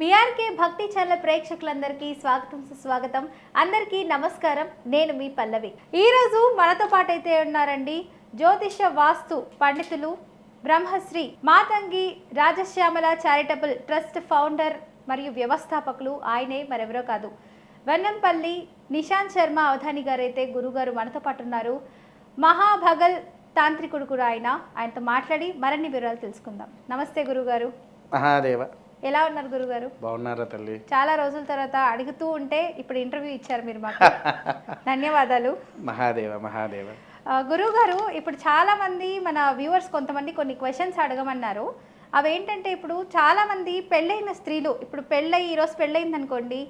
BRK భక్తి channel ప్రేక్షకులందరికీ స్వాగతం సుస్వాగతం. అందరికీ నమస్కారం. నేను మీ పల్లవి. ఈరోజు మనతో పాటు అయితే ఉన్నారండి జ్యోతిష వాస్తు పండితులు Brahmasri Matangi Rajashyamala charitable trust founder మరియు వ్యవస్థాపకులు. ఆయనే మరెవరో కాదు. వెన్నంపల్లి నిశాంత్ శర్మ అవధాని గారైతే గురుగారు మనతో పాటు ఉన్నారు. మహాభగల్ తాంత్రికుడు కూడా ఆయన. ఆయనతో మాట్లాడి మరిన్ని వివరాలు తెలుసుకుందాం. నమస్తే గురుగారు. మహాదేవ. ఎలా ఉన్నారు గురుగారు? బాగున్నారా తల్లి? చాలా రోజుల తర్వాత అడుగుతూ ఉంటే ఇప్పుడు ఇంటర్వ్యూ ఇచ్చారు మీరు మాకు. ధన్యవాదాలు. మహాదేవ మహాదేవ. గురువు గారు ఇప్పుడు చాలా మంది మన వ్యూవర్స్ కొంతమంది కొన్ని క్వశ్చన్స్ అడగమన్నారు. అవేంటంటే ఇప్పుడు చాలా మంది పెళ్ళైన స్త్రీలు ఇప్పుడు పెళ్ళై ఈరోజు పెళ్ళయింది అనుకోండి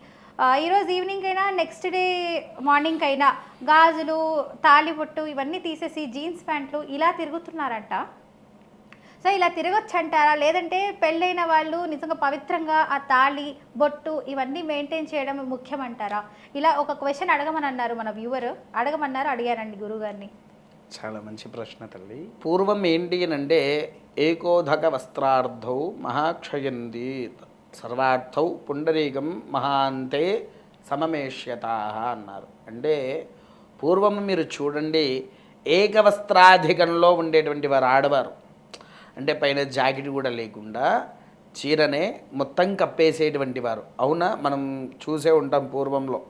ఈరోజు ఈవినింగ్ అయినా నెక్స్ట్ డే మార్నింగ్ అయినా గాజులు తాళిబొట్టు ఇవన్నీ తీసేసి జీన్స్ ప్యాంట్లు ఇలా తిరుగుతున్నారంట. సో ఇలా తిరగొచ్చు అంటారా లేదంటే పెళ్ళైన వాళ్ళు నిజంగా పవిత్రంగా ఆ తాళి బొట్టు ఇవన్నీ మెయింటైన్ చేయడం ముఖ్యమంటారా? ఇలా ఒక క్వశ్చన్ అడగమని అన్నారు మన వ్యూవర్ అడగమన్నారు? అడిగారండి గురుగారిని. చాలా మంచి ప్రశ్న తల్లి. పూర్వం ఏంటి అంటే ఏకోధక వస్త్రార్థౌ మహాక్షయంది సర్వార్థౌ పుండరీకం మహాంతే సమమేష్యత అన్నారు. అంటే పూర్వం మీరు చూడండి ఏకవస్త్రాధికంలో ఉండేటువంటి వారు ఆడవారు. అంటే పైన జాకెట్ కూడా లేకుండా చీరనే మొత్తం కప్పేసేటువంటి వారు. అవునా? మనం చూసే ఉంటాం పూర్వంలో.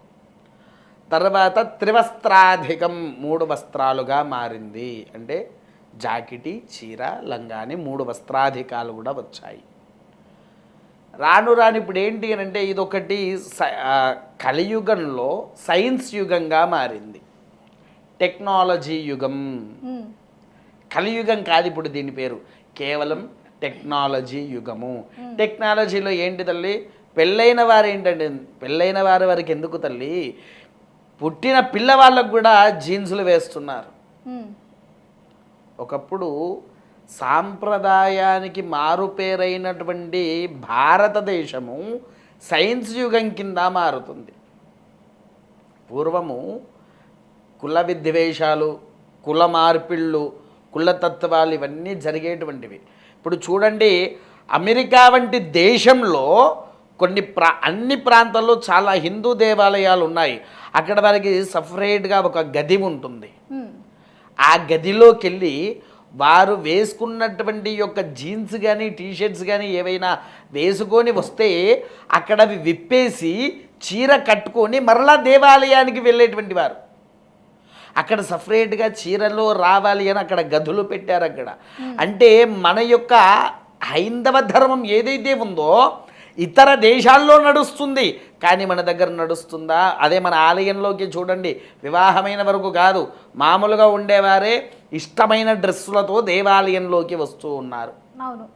తర్వాత త్రివస్త్రాధికం మూడు వస్త్రాలుగా మారింది. అంటే జాకెటి చీర లంగాని మూడు వస్త్రాధికాలు కూడా వచ్చాయి. రాను రాను ఇప్పుడు ఏంటి అని అంటే ఇదొకటి కలియుగంలో సైన్స్ యుగంగా మారింది. టెక్నాలజీ యుగం. కలియుగం కాదు ఇప్పుడు దీని పేరు. కేవలం టెక్నాలజీ యుగము. టెక్నాలజీలో ఏంటి తల్లి? పెళ్ళైన వారు ఏంటంటే పెళ్ళైన వారి వారికి ఎందుకు తల్లి? పుట్టిన పిల్లవాళ్ళకు కూడా జీన్సులు వేస్తున్నారు. ఉమ్, ఒకప్పుడు సాంప్రదాయానికి మారుపేరైనటువంటి భారతదేశము సైన్స్ యుగం కింద మారుతుంది. పూర్వము కుల విద్వేషాలు కుల మార్పిళ్ళు కులతత్వాలు ఇవన్నీ జరిగేటువంటివి. ఇప్పుడు చూడండి అమెరికా వంటి దేశంలో కొన్ని ప్రా అన్ని ప్రాంతాల్లో చాలా హిందూ దేవాలయాలు ఉన్నాయి. అక్కడ వారికి సపరేట్గా ఒక గది ఉంటుంది. ఆ గదిలోకి వెళ్ళి వారు వేసుకున్నటువంటి యొక్క జీన్స్ కానీ టీషర్ట్స్ కానీ ఏవైనా వేసుకొని వస్తే అక్కడ అవి విప్పేసి చీర కట్టుకొని మరలా దేవాలయానికి వెళ్ళేటువంటి వారు. అక్కడ సపరేట్గా చీరలో రావాలి అని అక్కడ గదులు పెట్టారు అక్కడ. అంటే మన యొక్క హైందవ ధర్మం ఏదైతే ఉందో ఇతర దేశాల్లో నడుస్తుంది. కానీ మన దగ్గర నడుస్తుందా? అదే మన ఆలయంలోకి చూడండి. వివాహమైన వరకు కాదు. మామూలుగా ఉండేవారే ఇష్టమైన డ్రెస్సులతో దేవాలయంలోకి వస్తూ ఉన్నారు. అవును.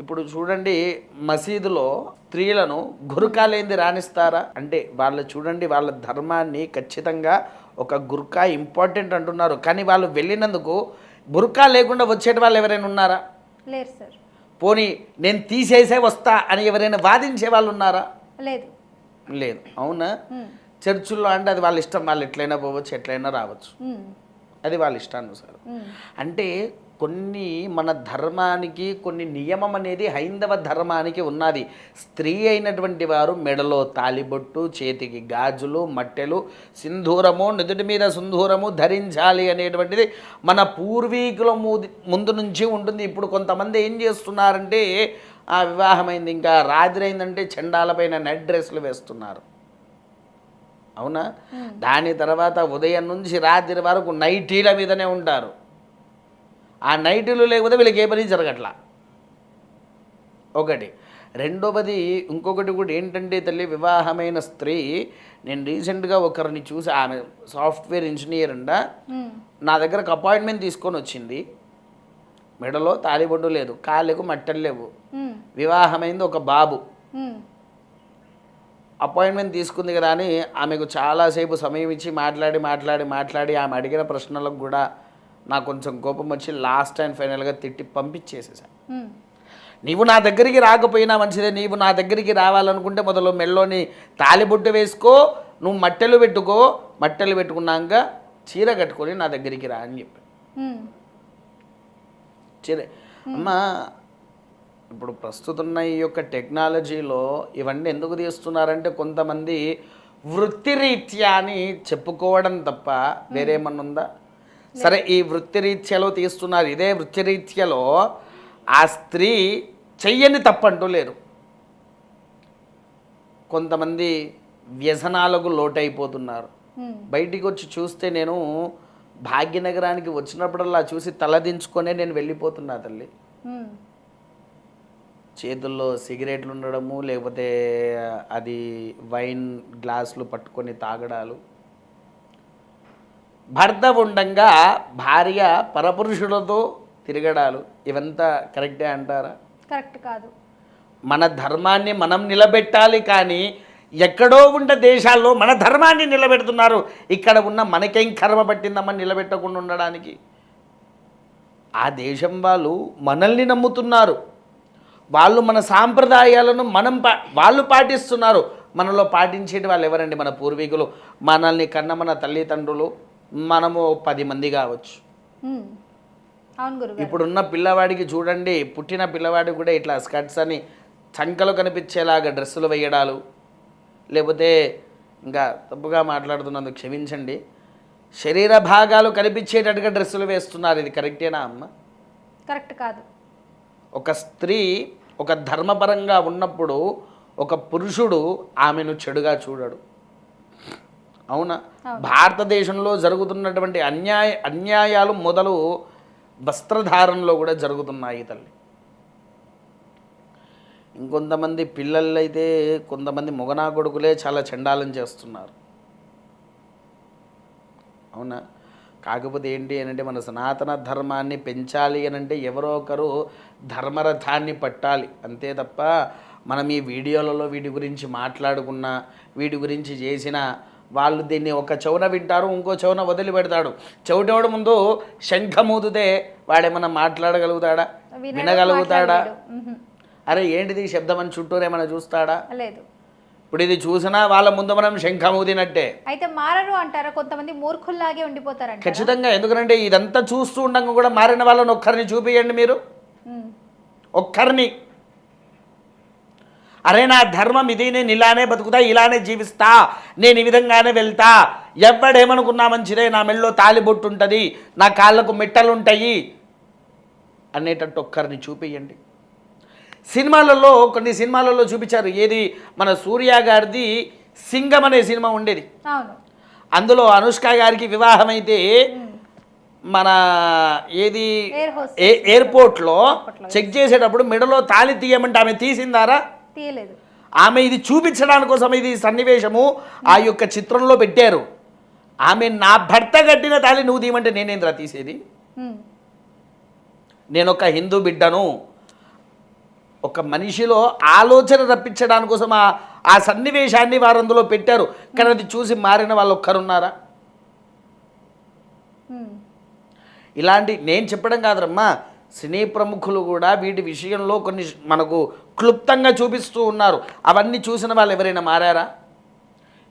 ఇప్పుడు చూడండి మసీదులో స్త్రీలను గురుకాలేంది రాణిస్తారా? అంటే వాళ్ళు చూడండి వాళ్ళ ధర్మాన్ని ఖచ్చితంగా ఒక గుర్కా ఇంపార్టెంట్ అంటున్నారు. కానీ వాళ్ళు వెళ్ళినందుకు బుర్కా లేకుండా వచ్చేటి వాళ్ళు ఎవరైనా ఉన్నారా? లేరు సార్. పోనీ నేను తీసేసే వస్తా అని ఎవరైనా వాదించే వాళ్ళు ఉన్నారా? లేదు. లేదు. అవునా? చర్చిల్లో అంటే అది వాళ్ళ ఇష్టం. వాళ్ళు ఎట్లయినా పోవచ్చు ఎట్లయినా రావచ్చు. అది వాళ్ళ ఇష్టానుసారం. అంటే కొన్ని మన ధర్మానికి కొన్ని నియమం అనేది హైందవ ధర్మానికి ఉన్నది. స్త్రీ అయినటువంటి వారు మెడలో తాలిబొట్టు చేతికి గాజులు మట్టెలు సింధూరము నుదుటి మీద సింధూరము ధరించాలి అనేటువంటిది మన పూర్వీకుల మూది- ముందు నుంచి ఉంటుంది. ఇప్పుడు కొంతమంది ఏం చేస్తున్నారంటే ఆ వివాహమైంది ఇంకా రాత్రి అయిందంటే చండాలపైన నెట్ డ్రెస్సులు వేస్తున్నారు. అవునా? దాని తర్వాత ఉదయం నుంచి రాత్రి వరకు నైటీల మీదనే ఉంటారు. ఆ నైటీలు లేకపోతే వీళ్ళకి ఏ పని జరగట్లా. ఒకటి. రెండవది ఇంకొకటి కూడా ఏంటంటే తల్లి వివాహమైన స్త్రీ నేను రీసెంట్గా ఒకరిని చూసి ఆమె సాఫ్ట్వేర్ ఇంజనీర్ అంట. నా దగ్గరకు అపాయింట్మెంట్ తీసుకొని వచ్చింది. మెడలో తాలిబొడ్డు లేదు కాళ్ళకు మట్టలు లేవు. వివాహమైంది ఒక బాబు. అపాయింట్మెంట్ తీసుకుంది కదా అని ఆమెకు చాలాసేపు సమయం ఇచ్చి మాట్లాడి మాట్లాడి మాట్లాడి ఆమె అడిగిన ప్రశ్నలకు కూడా నాకు కొంచెం కోపం వచ్చి లాస్ట్ అండ్ ఫైనల్గా తిట్టి పంపించేసేసా. ఉమ్, నీవు నా దగ్గరికి రాకపోయినా మంచిదే నీవు నా దగ్గరికి రావాలనుకుంటే మొదలు మెల్లోని తాలిబొట్టు వేసుకో నువ్వు మట్టెలు పెట్టుకో మట్టెలు పెట్టుకున్నాక చీర కట్టుకొని నా దగ్గరికి రా అని చెప్పి చీర. అమ్మ ఇప్పుడు ప్రస్తుతం ఉన్న ఈ యొక్క టెక్నాలజీలో ఇవన్నీ ఎందుకు తీస్తున్నారంటే కొంతమంది వృత్తిరీత్యా అని చెప్పుకోవడం తప్ప వేరేమన్నా ఉందా సరే ఈ వృత్తిరీత్యాలో తీస్తున్నారు. ఇదే వృత్తిరీత్యాలో ఆ స్త్రీ చెయ్యని తప్పంటూ లేరు. కొంతమంది వ్యసనాలకు లోటైపోతున్నారు. బయటికి వచ్చి చూస్తే నేను భాగ్యనగరానికి వచ్చినప్పుడల్లా చూసి తలదించుకొనే నేను వెళ్ళిపోతున్నా తల్లి. చేతుల్లో సిగరెట్లు ఉండడము లేకపోతే అది వైన్ గ్లాసులు పట్టుకొని తాగడాలు. భర్త ఉండంగా భార్య పరపురుషులతో తిరగడాలు. ఇవంతా కరెక్టే అంటారా? కరెక్ట్ కాదు. మన ధర్మాన్ని మనం నిలబెట్టాలి కానీ ఎక్కడో ఉన్న దేశాల్లో మన ధర్మాన్ని నిలబెడుతున్నారు. ఇక్కడ ఉన్న మనకేం కర్మ పట్టిందమ్మని నిలబెట్టకుండా ఉండడానికి? ఆ దేశం వాళ్ళు మనల్ని నమ్ముతున్నారు. వాళ్ళు మన సాంప్రదాయాలను మనం పా వాళ్ళు పాటిస్తున్నారు. మనలో పాటించేటి వాళ్ళు ఎవరండి మన పూర్వీకులు? మనల్ని కన్న మన తల్లిదండ్రులు మనము పది మంది కావచ్చు. ఇప్పుడున్న పిల్లవాడికి చూడండి పుట్టిన పిల్లవాడికి కూడా ఇట్లా స్కర్ట్స్ అని చంకలు కనిపించేలాగా డ్రెస్సులు వేయడాలు లేకపోతే ఇంకా తప్పుగా మాట్లాడుతున్నందుకు క్షమించండి. శరీర భాగాలు కనిపించేటట్టుగా డ్రెస్సులు వేస్తున్నారు ఇది కరెక్టేనా అమ్మ? కరెక్ట్ కాదు. ఒక స్త్రీ ఒక ధర్మపరంగా ఉన్నప్పుడు ఒక పురుషుడు ఆమెను చెడుగా చూడడు. అవునా? భారతదేశంలో జరుగుతున్నటువంటి అన్యాయ అన్యాయాలు మొదలు వస్త్రధారణలో కూడా జరుగుతున్నాయి తల్లి. ఇంకొంతమంది పిల్లలు అయితే కొంతమంది మొగనా కొడుకులే చాలా చండాలం చేస్తున్నారు. అవునా? కాకపోతే ఏంటి అని అంటే మన సనాతన ధర్మాన్ని పెంచాలి అని అంటే ఎవరో ఒకరు ధర్మరథాన్ని పట్టాలి. అంతే తప్ప మనం ఈ వీడియోలలో వీటి గురించి మాట్లాడుకున్నా వీటి గురించి చేసిన వాళ్ళు దీన్ని ఒక చెవున వింటారు ఇంకో చెవున వదిలిపెడతాడు చెవిటోడు ముందు శంఖమూదితే వాడేమన్నా మాట్లాడగలుగుతాడా? వినగలుగుతాడా. అరే ఏంటిది శబ్దం అని చుట్టూరు ఏమైనా చూస్తాడా? లేదు. ఇప్పుడు ఇది చూసినా వాళ్ళ ముందు మనం శంఖమూదినట్టే. అయితే మారరు అంటారా? కొంతమంది మూర్ఖుల్లాగే ఉండిపోతారంట ఖచ్చితంగా. ఎందుకంటే ఇదంతా చూస్తూ ఉండగా కూడా మారిన వాళ్ళని ఒక్కరిని చూపియండి మీరు. ఒక్కరిని. అరే నా ధర్మం ఇది నేను ఇలానే బతుకుతా ఇలానే జీవిస్తా నేను ఈ విధంగానే వెళ్తా. ఎవడేమనుకున్నా మంచిదే నా మెళ్ళలో తాలిబొట్టు ఉంటుంది నా కాళ్ళకు మెట్టలు ఉంటాయి అనేటట్టు ఒక్కరిని చూపియండి. సినిమాలలో కొన్ని సినిమాలలో చూపించారు ఏది మన సూర్య గారిది సింగం అనే సినిమా ఉండేది. అందులో అనుష్క గారికి వివాహం అయితే మన ఏది ఎయిర్పోర్ట్లో చెక్ చేసేటప్పుడు మెడలో తాళి తీయమంటే ఆమె తీసిందారా? తీయలేదు. ఆమె ఇది చూపించడానికి కోసం ఇది సన్నివేశము ఆ యొక్క చిత్రంలో పెట్టారు. ఆమె నా భర్త కట్టిన తాళి నువ్వు తీయమంటే నేనేంద్రా తీసేది? నేను ఒక హిందూ బిడ్డను. ఒక మనిషిలో ఆలోచన రప్పించడానికి కోసం ఆ ఆ సన్నివేశాన్ని వారు అందులో పెట్టారు. కానీ అది చూసి మారిన వాళ్ళు ఒక్కరున్నారా? ఇలాంటి నేను చెప్పడం కాదమ్మా సినీ ప్రముఖులు కూడా వీటి విషయంలో కొన్ని మనకు క్లుప్తంగా చూపిస్తూ ఉన్నారు. అవన్నీ చూసిన వాళ్ళు ఎవరైనా మారారా?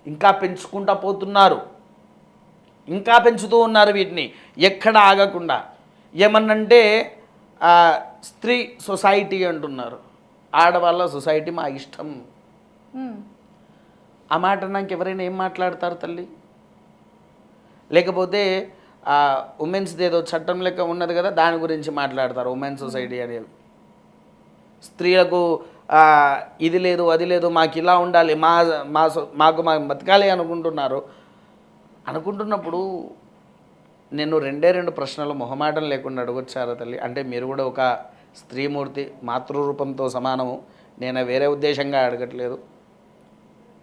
ఇంకా పెంచుకుంటా పోతున్నారు. ఇంకా పెంచుతూ ఉన్నారు వీటిని. ఎక్కడ ఆగకుండా. ఏమన్నంటే స్త్రీ సొసైటీ అంటున్నారు. ఆడవాళ్ళ సొసైటీ మా ఇష్టం. ఆ మాట నాకు ఎవరైనా ఏం మాట్లాడతారు తల్లి? లేకపోతే ఉమెన్స్ ఏదో చట్టం లెక్క ఉన్నది కదా దాని గురించి మాట్లాడతారు ఉమెన్ సొసైటీ అనేది స్త్రీలకు ఇది లేదు అది లేదు మాకు ఇలా ఉండాలి మా మా మాకు మా బతకాలి అనుకుంటున్నారు. అనుకుంటున్నప్పుడు నేను రెండే రెండు ప్రశ్నలు మొహమాటం లేకుండా అడగొచ్చారా తల్లి? అంటే మీరు కూడా ఒక స్త్రీమూర్తి మాతృరూపంతో సమానము. నేను వేరే ఉద్దేశంగా అడగట్లేదు.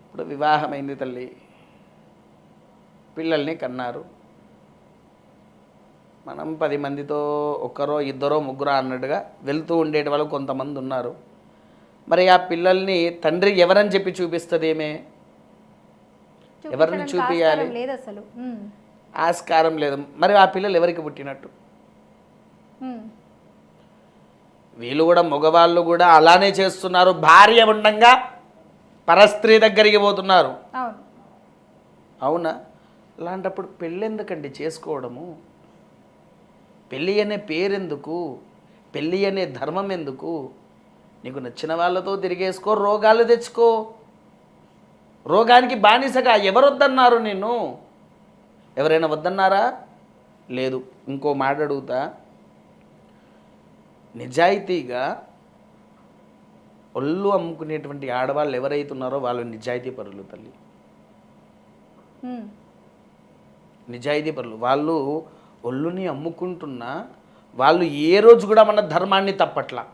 ఇప్పుడు వివాహమైంది తల్లి. పిల్లల్ని కన్నారు. మనం పది మందితో ఒక్కరో ఇద్దరో ముగ్గురో అన్నట్టుగా వెళ్తూ ఉండేటి వాళ్ళు కొంతమంది ఉన్నారు. మరి ఆ పిల్లల్ని తండ్రి ఎవరని చెప్పి చూపిస్తుంది ఏమే? ఎవరిని లేదు అసలు ఆస్కారం లేదు. మరి ఆ పిల్లలు ఎవరికి పుట్టినట్టు? వీళ్ళు కూడా మగవాళ్ళు కూడా అలానే చేస్తున్నారు. భార్య ఉండంగా పరస్త్రీ దగ్గరికి పోతున్నారు. అవునా. అలాంటప్పుడు పెళ్ళెందుకండి చేసుకోవడము? పెళ్ళి అనే పేరెందుకు? పెళ్ళి అనే ధర్మం ఎందుకు? నీకు నచ్చిన వాళ్ళతో తిరిగేసుకో రోగాలు తెచ్చుకో. రోగానికి బానిసగా ఎవరు వద్దన్నారు నిన్ను? ఎవరైనా వద్దన్నారా? లేదు. ఇంకో మాట అడుగుతా. నిజాయితీగా ఒళ్ళు అమ్ముకునేటువంటి ఆడవాళ్ళు ఎవరైతే ఉన్నారో వాళ్ళు నిజాయితీ పరులు తల్లి. నిజాయితీ పరులు. వాళ్ళు ఒళ్ళుని అమ్ముకుంటున్నా వాళ్ళు ఏ రోజు కూడా మన ధర్మాన్ని తప్పట్ల.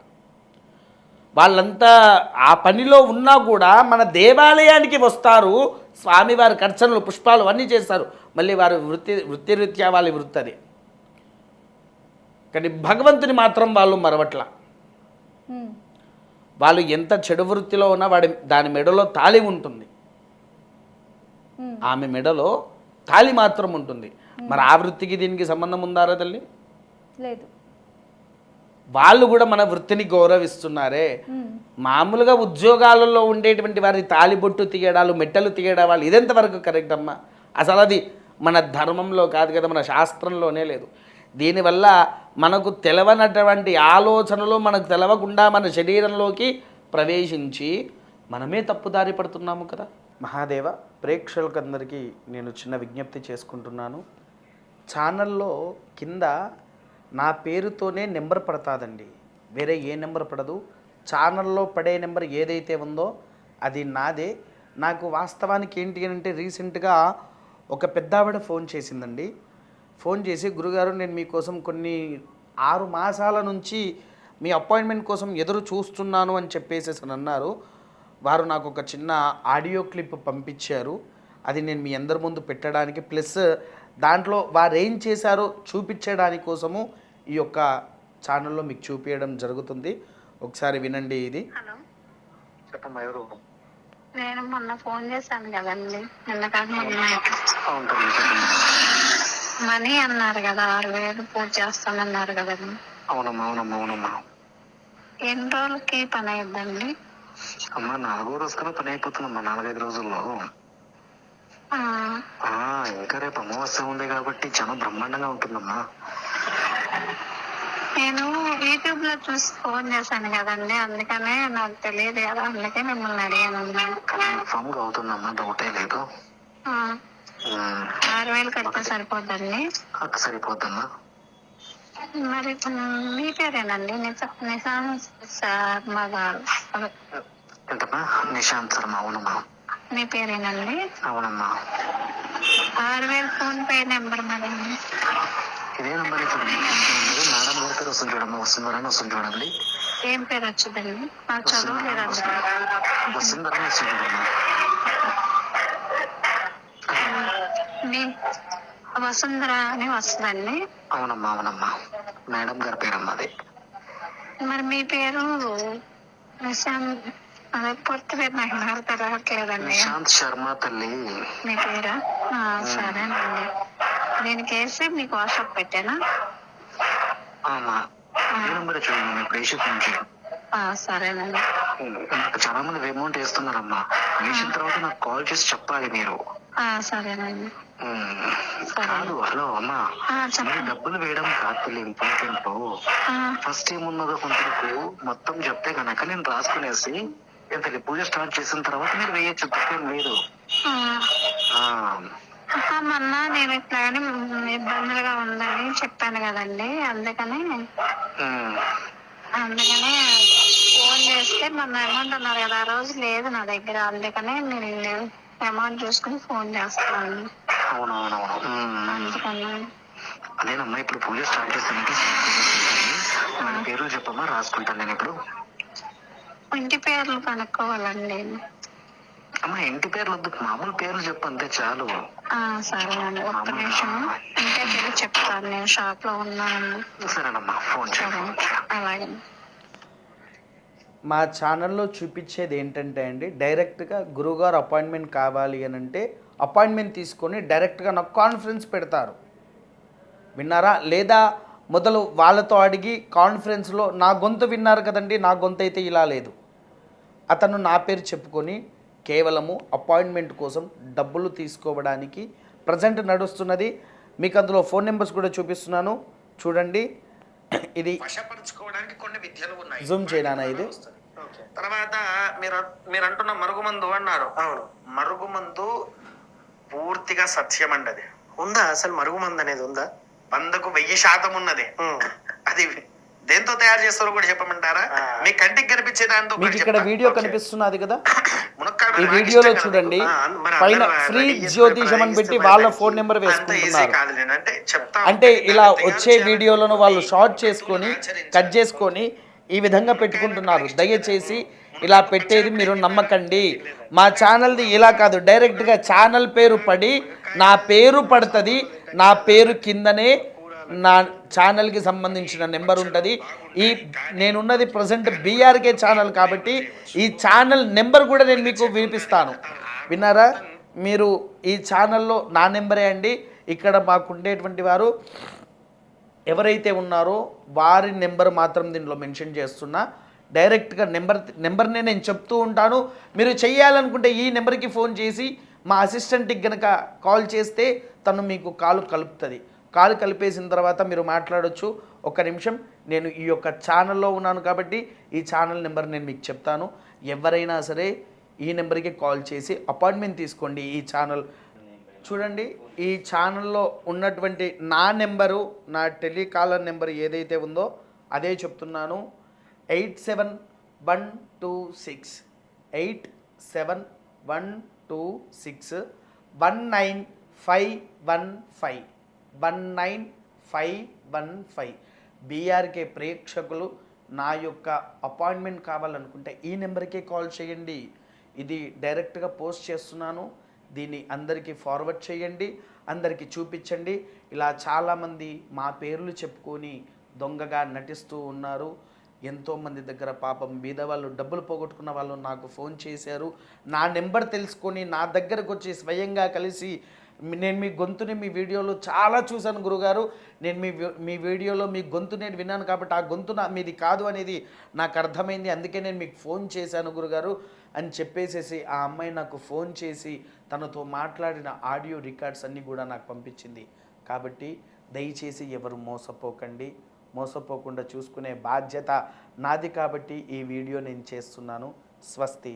వాళ్ళంతా ఆ పనిలో ఉన్నా కూడా మన దేవాలయానికి వస్తారు. స్వామివారి ఖర్చనలు పుష్పాలు అన్నీ చేస్తారు. మళ్ళీ వారి వృత్తి వృత్తిరీత్యా వాళ్ళ వృత్తి అది. కానీ భగవంతుని మాత్రం వాళ్ళు మరవట్ల. వాళ్ళు ఎంత చెడు వృత్తిలో ఉన్నా వాడి దాని మెడలో తాళి ఉంటుంది. ఆమె మెడలో తాళి మాత్రం ఉంటుంది. మరి ఆ వృత్తికి దీనికి సంబంధం ఉందారా తల్లి? లేదు. వాళ్ళు కూడా మన వృత్తిని గౌరవిస్తున్నారే. మామూలుగా ఉద్యోగాలలో ఉండేటువంటి వారి తాలిబొట్టు తీయడాలు మెట్టలు తీయడాలు ఇదెంతవరకు కరెక్ట్ అమ్మా? అసలు అది మన ధర్మంలో కాదు కదా మన శాస్త్రంలోనే లేదు. దీనివల్ల మనకు తెలవనటువంటి ఆలోచనలు మనకు తెలవకుండా మన శరీరంలోకి ప్రవేశించి మనమే తప్పుదారి పడుతున్నాము కదా. మహాదేవ ప్రేక్షకులందరికీ నేను చిన్న విజ్ఞప్తి చేసుకుంటున్నాను. ఛానల్లో కింద నా పేరుతోనే నెంబర్ పడతాదండి. వేరే ఏ నెంబర్ పడదు. ఛానల్లో పడే నెంబర్ ఏదైతే ఉందో అది నాదే. నాకు వాస్తవానికి ఏంటి అని అంటే రీసెంట్గా ఒక పెద్ద ఆవిడ ఫోన్ చేసిందండి. ఫోన్ చేసి గురుగారు నేను మీకోసం కొన్ని ఆరు మాసాల నుంచి మీ అపాయింట్మెంట్ కోసం ఎదురు చూస్తున్నాను అని చెప్పేసి అన్నారు. వారు నాకు ఒక చిన్న ఆడియో క్లిప్ పంపించారు. అది నేను మీ అందరి ముందు పెట్టడానికి ప్లస్ దాంట్లో వారు ఏం చేశారో చూపించడానికి కోసము ఈ యొక్క ఛానల్లో మీకు చూపించడం జరుగుతుంది. ఒకసారి వినండి ఇది. నేను మొన్న ఫోన్ చేశాను కదండి. నిన్న మనీ అన్నారు కదా ఆరు వేలు పూజ చేస్తానన్నారు కదండి. అవునమ్మా అవునమ్మా అవునమ్మా. ఎన్ని రోజులకి పని అయిద్దండి? అమ్మా నాలుగో రోజు కన్నా పని అయిపోతుందమ్మా నాలుగైదు రోజుల్లో. ఆ, ఇంకా రేపు అమావాస్య ఉంది కాబట్టి చాలా బ్రహ్మాండంగా ఉంటుందమ్మా నేను యూట్యూబ్లో చూసి ఫోన్ చేశాను కదండి అందుకనే నాకు తెలియదు కదా అందుకే మిమ్మల్ని అడిగాను కన్ఫామ్గా అవుతుందమ్మా డౌటే లేదు ఆరు వేలు కడితే సరిపోద్దండి సరిపోద్దమ్మా మరి మీ పేరేనండి నిశాంత్ శర్మ గారు నిశాంత్ శర్మ అవునమ్మా మీ పేరేనండి? అవునమ్మా ఆరు వేలు ఫోన్ పే నెంబర్ మరి. ఇదే నంబర్ ఇప్పుడు మేడం గారి పేరు వస్తుంది చూడమ్మా వస్తుందని వస్తుంది చూడండి. ఏం పేరు వచ్చిందండి? నాకు చదువు లేదండి వస్తుందని వస్తుంది చూడమ్మా మీ వసుంధర అని వస్తుందండి. అవునమ్మా అవునమ్మా. మేడం గారి పేరమ్మా అది మరి మీ పేరు పేరు నాకు నాకు తెలియట్లేదండి నిశాంత్ శర్మ తల్లి. మీ పేరా? ఆ, సరేనండి. దీనికి వేసి మీకు వాట్సాప్ పెట్టానా? ఆమా నంబర్ చూడండి సరేనండి. నాకు చాలా మంది అమౌంట్ వేస్తున్నారమ్మా. వేసిన తర్వాత నాకు కాల్ చేసి చెప్పాలి మీరు. ఆ, సరేనండి. కాదు హలో అమ్మా. మీరు డబ్బులు వేయడం కాదు ఇంపార్టెంట్ ఫస్ట్ ఏమున్నదో కొంతకు మొత్తం చెప్తే కనుక నేను రాసుకునేసి ఇంతకి పూజ స్టార్ట్ చేసిన తర్వాత మీరు వేయచ్చు తప్పేం లేదు మొన్న నేను ఇట్లా అని ఇబ్బందులుగా ఉందని చెప్పాను కదండి అందుకని. అందుకనే ఫోన్ చేస్తే మొన్న అమౌంట్ అన్నారు కదా ఆ రోజు లేదు నా దగ్గర అందుకనే నేను అమౌంట్ చూసుకుని ఫోన్ చేస్తాను అవునవునవును. అందుకని. అదేనమ్మా ఇప్పుడు పూజ స్టార్ట్ చేస్తానంటే పేరు చెప్పమ్మా రాసుకుంటాను నేను ఇప్పుడు. ఇంటి పేర్లు కనుక్కోవాలండి. అమ్మా ఇంటి పేర్లు వద్దు. మామూలు పేర్లు చెప్పు అంతే చాలు. ఆ, సరేనండి. ఒక్క నిమిషం. ఇంటి పేరు చెప్తాను. నేను షాప్లో ఉన్నాను. సరేనమ్మా ఫోన్ అలాగే. మా ఛానల్లో చూపించేది ఏంటంటే అండి డైరెక్ట్గా గురువుగారు అపాయింట్మెంట్ కావాలి అని అంటే అపాయింట్మెంట్ తీసుకొని డైరెక్ట్గా నాకు కాన్ఫరెన్స్ పెడతారు. విన్నారా? లేదా మొదలు వాళ్ళతో అడిగి కాన్ఫరెన్స్లో నా గొంతు విన్నారు కదండి నా గొంతు అయితే ఇలా లేదు. అతను నా పేరు చెప్పుకొని కేవలము అపాయింట్మెంట్ కోసం డబ్బులు తీసుకోవడానికి ప్రజెంట్ నడుస్తున్నది. మీకు అందులో ఫోన్ నెంబర్స్ కూడా చూపిస్తున్నాను. చూడండి. ఇది వశపరచుకోవడానికి కొన్ని విద్యలు ఉన్నాయి. జూమ్ చేయనా ఇది. తర్వాత మీరు మీరు అంటున్న మరుగుమందు అన్నారు. అవును. మరుగుమందు పూర్తిగా సత్యం అండి అది. ఉందా? అసలు మరుగుమంది అనేది ఉందా? వందకు వెయ్యి శాతం ఉన్నది. అది దేంతో తయారు చేస్తారో కూడా చెప్పమంటారా. మీ కంటికి కనిపించే దాంతో మీకు ఇక్కడ. వీడియో. కనిపిస్తున్నది కదా ఈ వీడియోలో చూడండి పైన ఫ్రీ జ్యోతిషం అని పెట్టి వాళ్ళ ఫోన్ నెంబర్ వేసుకుంటున్నారు అంటే చెప్తా అంటే ఉంటే ఇలా వచ్చే వీడియోలను వాళ్ళు షార్ట్ చేసుకొని. కట్ చేసుకొని ఈ విధంగా పెట్టుకుంటున్నారు దయచేసి ఇలా పెట్టేది మీరు నమ్మకండి. మా ఛానల్ది ఇలా కాదు డైరెక్ట్గా ఛానల్ పేరు పడి నా పేరు పడుతుంది నా పేరు కిందనే నా ఛానల్కి సంబంధించిన నెంబర్ ఉంటుంది. ఈ నేనున్నది ప్రజెంట్ బీఆర్కే ఛానల్ కాబట్టి ఈ ఛానల్ నెంబర్ కూడా నేను మీకు వినిపిస్తాను. విన్నారా? మీరు ఈ ఛానల్లో నా నెంబరే అండి. ఇక్కడ మాకు ఉండేటువంటి వారు ఎవరైతే ఉన్నారో వారి నెంబర్ మాత్రం దీనిలో మెన్షన్ చేస్తున్నా. డైరెక్ట్గా నెంబర్ నెంబర్నే నేను చెప్తూ ఉంటాను. మీరు చెయ్యాలనుకుంటే ఈ నెంబర్కి ఫోన్ చేసి మా అసిస్టెంట్కి కనుక కాల్ చేస్తే తను మీకు కాలు కలుపుతుంది. కాలు కలిపేసిన తర్వాత మీరు మాట్లాడొచ్చు. ఒక నిమిషం. నేను ఈ యొక్క ఛానల్లో ఉన్నాను కాబట్టి ఈ ఛానల్ నెంబర్ నేను మీకు చెప్తాను. ఎవరైనా సరే ఈ నెంబర్కి కాల్ చేసి అపాయింట్మెంట్ తీసుకోండి ఈ ఛానల్. చూడండి ఈ ఛానల్లో ఉన్నటువంటి నా నెంబరు నా టెలికాలర్ నెంబర్ ఏదైతే ఉందో అదే చెప్తున్నాను. Eight seven one two six eight seven one two six one nine five one five one nine five one five BRK ప్రేక్షకులు నా యొక్క అపాయింట్మెంట్ కావాలనుకుంటే ఈ నెంబర్కే కాల్ చేయండి. ఇది డైరెక్ట్గా పోస్ట్ చేస్తున్నాను. దీన్ని అందరికీ ఫార్వర్డ్ చేయండి. అందరికీ చూపించండి. ఇలా చాలామంది మా పేర్లు చెప్పుకొని దొంగగా నటిస్తూ ఉన్నారు. ఎంతోమంది దగ్గర పాపం బీద వాళ్ళు డబ్బులు పోగొట్టుకున్న వాళ్ళు నాకు ఫోన్ చేశారు. నా నెంబర్ తెలుసుకొని నా దగ్గరకు వచ్చి స్వయంగా కలిసి నేను మీ గొంతుని మీ వీడియోలో చాలా చూశాను గురుగారు. నేను మీ మీ వీడియోలో మీ గొంతు నేను విన్నాను కాబట్టి ఆ గొంతు నా మీది కాదు అనేది నాకు అర్థమైంది. అందుకే నేను మీకు ఫోన్ చేశాను గురుగారు అని చెప్పేసేసి ఆ అమ్మాయి నాకు ఫోన్ చేసి తనతో మాట్లాడిన ఆడియో రికార్డ్స్ అన్నీ కూడా నాకు పంపించింది. కాబట్టి దయచేసి ఎవరు మోసపోకండి. మోసపోకుండా చూసుకునే బాధ్యత నాది కాబట్టి ఈ వీడియో నేను చేస్తున్నాను. స్వస్తి.